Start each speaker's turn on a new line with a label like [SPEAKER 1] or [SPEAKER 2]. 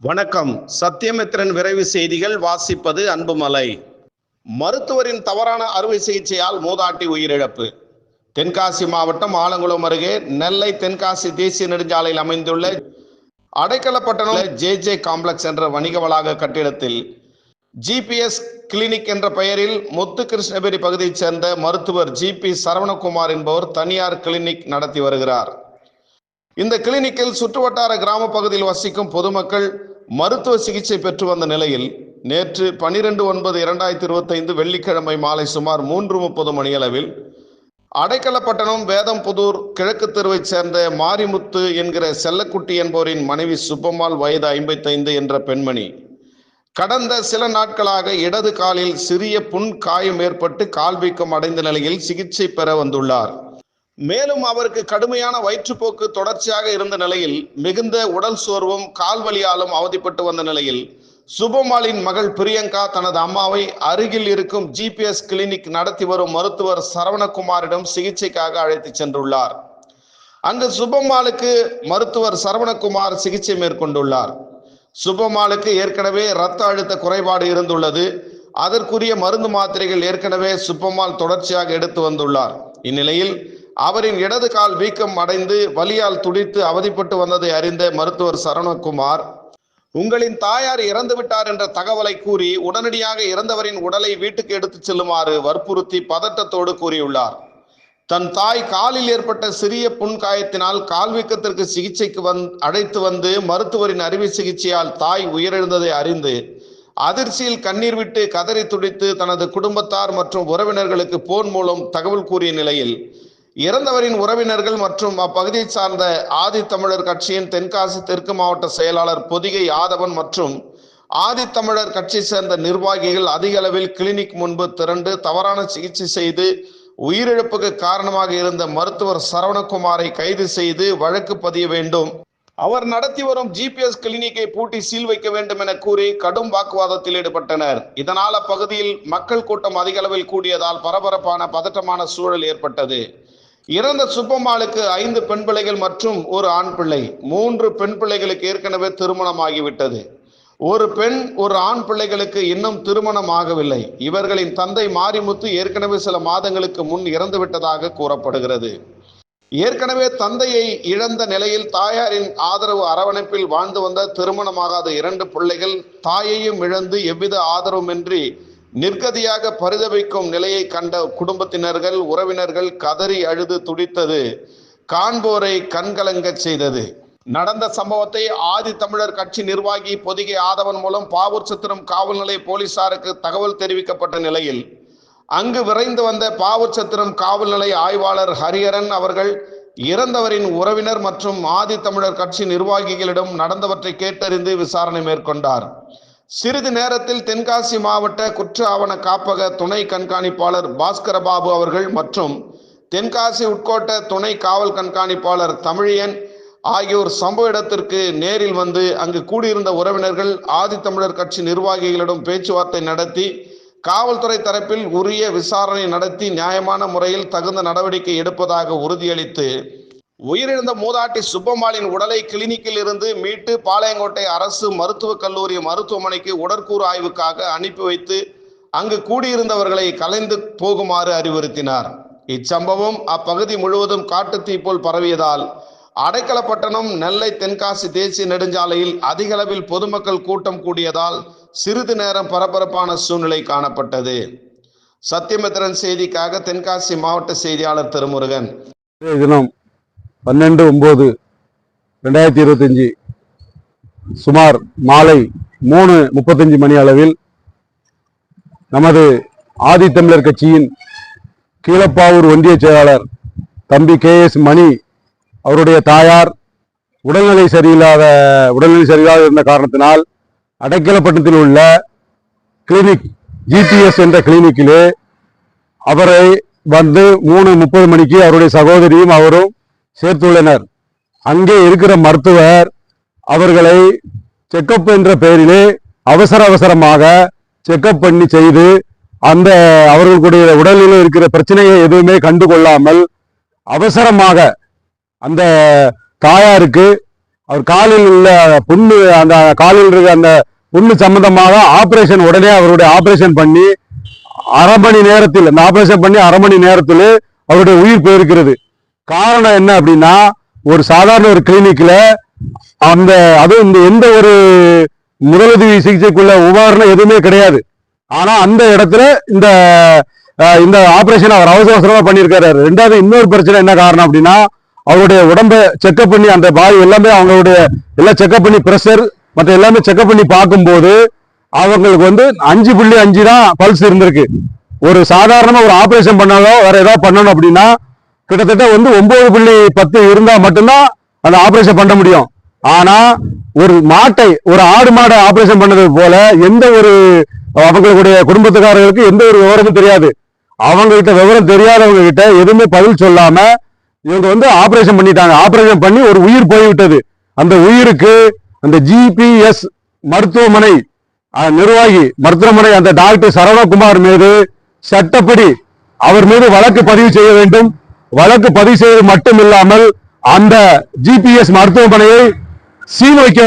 [SPEAKER 1] வணக்கம். சத்தியமித்திரன் விரைவு செய்திகள் வாசிப்பது அன்புமலை. மருத்துவரின் தவறான அறுவை சிகிச்சையால் மூதாட்டி உயிரிழப்பு. தென்காசி மாவட்டம் ஆலங்குளம் அருகே நெல்லை தென்காசி தேசிய நெடுஞ்சாலையில் அமைந்துள்ள அடைக்கலப்பட்டணம் ஜே ஜே காம்ப்ளெக்ஸ் என்ற வணிக வளாக கட்டிடத்தில் ஜிபிஎஸ் கிளினிக் என்ற பெயரில் முத்து கிருஷ்ணகிரி பகுதியைச் சேர்ந்த மருத்துவர் ஜிபி சரவணகுமார் என்பவர் தனியார் கிளினிக் நடத்தி வருகிறார். இந்த கிளினிக்கில் சுற்றுவட்டார கிராம பகுதியில் வசிக்கும் பொதுமக்கள் மருத்துவ சிகிச்சை பெற்று வந்த நிலையில் நேற்று பனிரெண்டு ஒன்பது இரண்டாயிரத்தி இருபத்தைந்து வெள்ளிக்கிழமை மாலை சுமார் மூன்று முப்பது மணியளவில் அடைக்கலப்பட்டணம் வேதம்புதூர் கிழக்கு தெருவைச் சேர்ந்த மாரிமுத்து என்கிற செல்லக்குட்டி என்பவரின் மனைவி சுப்பம்மாள் வயது ஐம்பத்தைந்து என்ற பெண்மணி. கடந்த சில நாட்களாக இடது காலில் சிறிய புண் காயம் ஏற்பட்டு கால் வீக்கம் அடைந்த நிலையில் சிகிச்சை பெற வந்துள்ளார். மேலும் அவருக்கு கடுமையான வயிற்றுப்போக்கு தொடர்ச்சியாக இருந்த நிலையில் மிகுந்த உடல் சோர்வும் கால் வலியாலும் அவதிப்பட்டு வந்த நிலையில் சுபமாலின் மகள் பிரியங்கா தனது அம்மாவை அருகில் இருக்கும் ஜிபிஎஸ் கிளினிக் நடத்தி வரும் மருத்துவர் சரவணகுமாரிடம் சிகிச்சைக்காக அழைத்து சென்றுள்ளார். அங்கு சுபம்மாளுக்கு மருத்துவர் சரவணகுமார் சிகிச்சை மேற்கொண்டுள்ளார். சுபம்மாளுக்கு ஏற்கனவே இரத்த அழுத்த குறைபாடு இருந்துள்ளது. அதற்குரிய மருந்து மாத்திரைகள் ஏற்கனவே சுப்பம்மாள் தொடர்ச்சியாக எடுத்து வந்துள்ளார். இந்நிலையில் அவரின் இடது கால் வீக்கம் அடைந்து வலியால் துடித்து அவதிப்பட்டு வந்ததை அறிந்த மருத்துவர் சரவணகுமார் உங்களின் தாயார் இறந்து விட்டார் என்ற தகவலை கூறி உடனடியாக இறந்தவரின் உடலை வீட்டுக்கு எடுத்துச் செல்லுமாறு வற்புறுத்தி பதட்டத்தோடு கூறியுள்ளார். தன் தாய் காலில் ஏற்பட்ட சிறிய புண்காயத்தினால் கால் வீக்கத்திற்கு சிகிச்சைக்கு வந் அழைத்து வந்து மருத்துவரின் அறுவை சிகிச்சையால் தாய் உயிரிழந்ததை அறிந்து அதிர்ச்சியில் கண்ணீர் விட்டு கதறி துடித்து தனது குடும்பத்தார் மற்றும் உறவினர்களுக்கு போன் மூலம் தகவல் கூறிய நிலையில் இறந்தவரின் உறவினர்கள் மற்றும் அப்பகுதியை சார்ந்த ஆதித்தமிழர் கட்சியின் தென்காசி தெற்கு மாவட்ட செயலாளர் பொதிகை யாதவன் மற்றும் ஆதித்தமிழர் கட்சி சேர்ந்த நிர்வாகிகள் அதிக அளவில் கிளினிக் முன்பு திரண்டு தவறான சிகிச்சை செய்து உயிரிழப்புக்கு காரணமாக இருந்த மருத்துவர் சரவணகுமாரை கைது செய்து வழக்கு பதிய வேண்டும். அவர் நடத்தி வரும் ஜிபிஎஸ் கிளினிக்கை பூட்டி சீல் வைக்க வேண்டும் என கூறி கடும் வாக்குவாதத்தில் ஈடுபட்டனர். இதனால் அப்பகுதியில் மக்கள் கூட்டம் அதிக அளவில் கூடியதால் பரபரப்பான பதட்டமான சூழல் ஏற்பட்டது. இறந்த சுப்பம்மாளுக்கு ஐந்து பெண் பிள்ளைகள் மற்றும் ஒரு ஆண் பிள்ளை. மூன்று பெண் பிள்ளைகளுக்கு ஏற்கனவே திருமணமாகிவிட்டது. ஒரு பெண் ஒரு ஆண் பிள்ளைகளுக்கு இன்னும் திருமணம் ஆகவில்லை இவர்களின் தந்தை மாரிமுத்து ஏற்கனவே சில மாதங்களுக்கு முன் இறந்து விட்டதாக கூறப்படுகிறது. ஏற்கனவே தந்தையை இழந்த நிலையில் தாயாரின் ஆதரவு அரவணைப்பில் வாழ்ந்து வந்த திருமணமாகாத இரண்டு பிள்ளைகள் தாயையும் இழந்து எவ்வித ஆதரவுமின்றி நிர்கதியாக பரிதவிக்கும் நிலையை கண்ட குடும்பத்தினர்கள் உறவினர்கள் கதறி அழுது துடித்தது. காண்போரை கண்கலங்கச் செய்தது. நடந்த சம்பவத்தை ஆதி தமிழர் கட்சி நிர்வாகி பொதிகை ஆதவன் மூலம் பாவூர் சத்திரம் காவல் நிலைய போலீசாருக்கு தகவல் தெரிவிக்கப்பட்ட நிலையில் அங்கு விரைந்து வந்த பாவூர் சத்திரம் காவல் நிலைய ஆய்வாளர் ஹரிஹரன் அவர்கள் இறந்தவரின் உறவினர் மற்றும் ஆதி தமிழர் கட்சி நிர்வாகிகளிடம் நடந்தவற்றை கேட்டறிந்து விசாரணை மேற்கொண்டார். சிறிது நேரத்தில் தென்காசி மாவட்ட குற்ற ஆவண காப்பக துணை கண்காணிப்பாளர் பாஸ்கரபாபு அவர்கள் மற்றும் தென்காசி உட்கோட்ட துணை காவல் கண்காணிப்பாளர் தமிழியன் ஆகியோர் சம்பவ இடத்திற்கு நேரில் வந்து அங்கு கூடியிருந்த உறவினர்கள் ஆதித்தமிழர் கட்சி நிர்வாகிகளிடம் பேச்சுவார்த்தை நடத்தி காவல்துறை தரப்பில் உரிய விசாரணை நடத்தி நியாயமான முறையில் தகுந்த நடவடிக்கை எடுப்பதாக உறுதியளித்து உயிரிழந்த மூதாட்டி சுப்பம்மாளின் உடலை கிளினிக்கில் இருந்து மீட்டு பாளையங்கோட்டை அரசு மருத்துவக் கல்லூரி மருத்துவமனைக்கு உடற்கூறு ஆய்வுக்காக அனுப்பி வைத்து அங்கு கூடியிருந்தவர்களை கலைந்து போகுமாறு அறிவுறுத்தினார். இச்சம்பவம் அப்பகுதி முழுவதும் காட்டுத்தீ போல் பரவியதால் அடைக்கலப்பட்டணம் நெல்லை தென்காசி தேசிய நெடுஞ்சாலையில் அதிக அளவில் பொதுமக்கள் கூட்டம் கூடியதால் சிறிது நேரம் பரபரப்பான சூழ்நிலை காணப்பட்டது. சத்தியமித்திரன் செய்திக்காக தென்காசி மாவட்ட செய்தியாளர் திருமுருகன்.
[SPEAKER 2] தினம் பன்னெண்டு ஒம்பது ரெண்டாயிரத்தி இருபத்தஞ்சி சுமார் மாலை மூணு முப்பத்தஞ்சு மணி அளவில் நமது ஆதித்தமிழர் கட்சியின் கீழப்பாவூர் ஒன்றிய செயலாளர் தம்பி கே எஸ் மணி அவருடைய தாயார் உடல்நிலை சரியில்லாத உடல்நிலை சரியில்லாத இருந்த காரணத்தினால் அடைக்கலப்பட்டணத்தில் உள்ள கிளினிக் ஜிபிஎஸ் என்ற கிளினிக்கிலே அவரை வந்து மூணு முப்பது மணிக்கு அவருடைய சகோதரியும் அவரும் சேர்த்துள்ளனர். அங்கே இருக்கிற மருத்துவர் அவர்களை செக்கப் என்ற பெயரிலே அவசர அவசரமாக செக்கப் பண்ணி செய்து அந்த அவர்களுடைய உடலில் இருக்கிற பிரச்சனையை எதுவுமே கண்டு கொள்ளாமல் அவசரமாக அந்த தாயாருக்கு அவர் காலில் உள்ள புண்ணு அந்த காலில் இருக்க அந்த புண்ணு சம்பந்தமாக ஆபரேஷன் உடனே அவருடைய ஆபரேஷன் பண்ணி அரை மணி நேரத்தில் அந்த ஆபரேஷன் பண்ணி அரை மணி நேரத்தில் அவருடைய உயிர் போயிருக்கிறது. காரணம் என்ன அப்படின்னா ஒரு சாதாரண ஒரு கிளினிக்ல அந்த அதுவும் இந்த எந்த ஒரு முதலுதவி சிகிச்சைக்குள்ள உபகரணம் எதுவுமே கிடையாது. ஆனா அந்த இடத்துல இந்த இந்த ஆபரேஷன் அவர் அவசர அவசரமா பண்ணியிருக்காரு. ரெண்டாவது இன்னொரு பிரச்சனை என்ன காரணம் அப்படின்னா அவருடைய உடம்பை செக்அப் பண்ணி அந்த பாய் எல்லாமே அவங்களுடைய எல்லாம் செக்அப் பண்ணி ப்ரெஷர் மற்ற எல்லாமே செக்அப் பண்ணி பார்க்கும்போது அவங்களுக்கு வந்து அஞ்சு புள்ளி அஞ்சு தான் பல்ஸ் இருந்திருக்கு. ஒரு சாதாரணமா ஒரு ஆபரேஷன் பண்ணாலோ வேற ஏதாவது பண்ணணும் அப்படின்னா கிட்டத்தட்ட வந்து ஒன்பது புள்ளி பத்து இருந்தா மட்டும்தான் அந்த ஆபரேஷன் பண்ண முடியும். ஆனா ஒரு மாட்டை ஒரு ஆடு மாடை ஆபரேஷன் பண்ணது போல எந்த ஒரு அவங்களுடைய குடும்பத்துக்காரர்களுக்கு எந்த ஒரு விவரமும் தெரியாது. அவங்க கிட்ட விவரம் தெரியாதவங்க கிட்ட எதுவுமே பதில் சொல்லாம இவங்க வந்து ஆபரேஷன் பண்ணிட்டாங்க. ஆபரேஷன் பண்ணி ஒரு உயிர் போய்விட்டது. அந்த உயிருக்கு அந்த ஜிபிஎஸ் மருத்துவமனை நிர்வாகி மருத்துவமனை அந்த டாக்டர் சரவணகுமார் மீது சட்டப்படி அவர் மீது வழக்கு பதிவு செய்ய வேண்டும். வழக்கு பதிவு செய்வது மட்டும் இல்லாமல் அந்த ஜிபிஎஸ் மருத்துவமனையை சீல் வைக்க